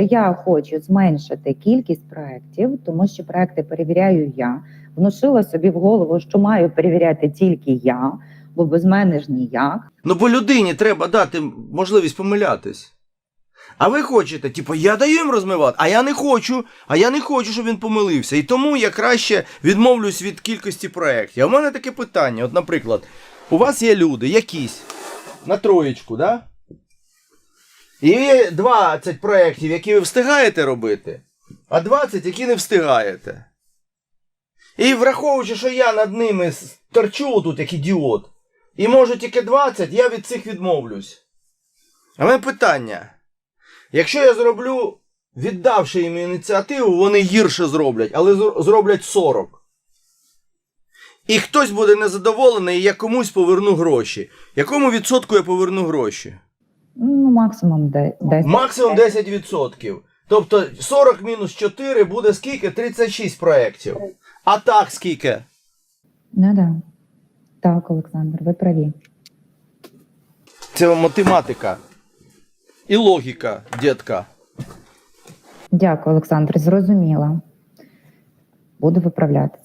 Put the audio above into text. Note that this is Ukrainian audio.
я хочу зменшити кількість проєктів, тому що проекти перевіряю я. Внушила собі в голову, що маю перевіряти тільки я, бо без мене ж ніяк. Ну, бо людині треба дати можливість помилятись. А ви хочете, типу, я даю їм розмивати, а я не хочу, а я не хочу, щоб він помилився. І тому я краще відмовлюсь від кількості проєктів. А в мене таке питання: от, наприклад, у вас є люди якісь на троєчку, да? І є 20 проєктів, які ви встигаєте робити, а 20, які не встигаєте. І враховуючи, що я над ними торчу тут як ідіот, і можу тільки 20, я від цих відмовлюсь. А мене питання. Якщо я зроблю, віддавши їм ініціативу, вони гірше зроблять, але зроблять 40. І хтось буде незадоволений, і я комусь поверну гроші. Якому відсотку я поверну гроші? Максимум де- 10. Максимум 10%. Тобто 40 мінус 4 буде скільки? 36 проєктів. А так скільки? Ну, да. Так, Олександр, ви праві. Це математика. І логіка, дітка. Дякую, Олександр. Зрозуміла. Буду виправляти.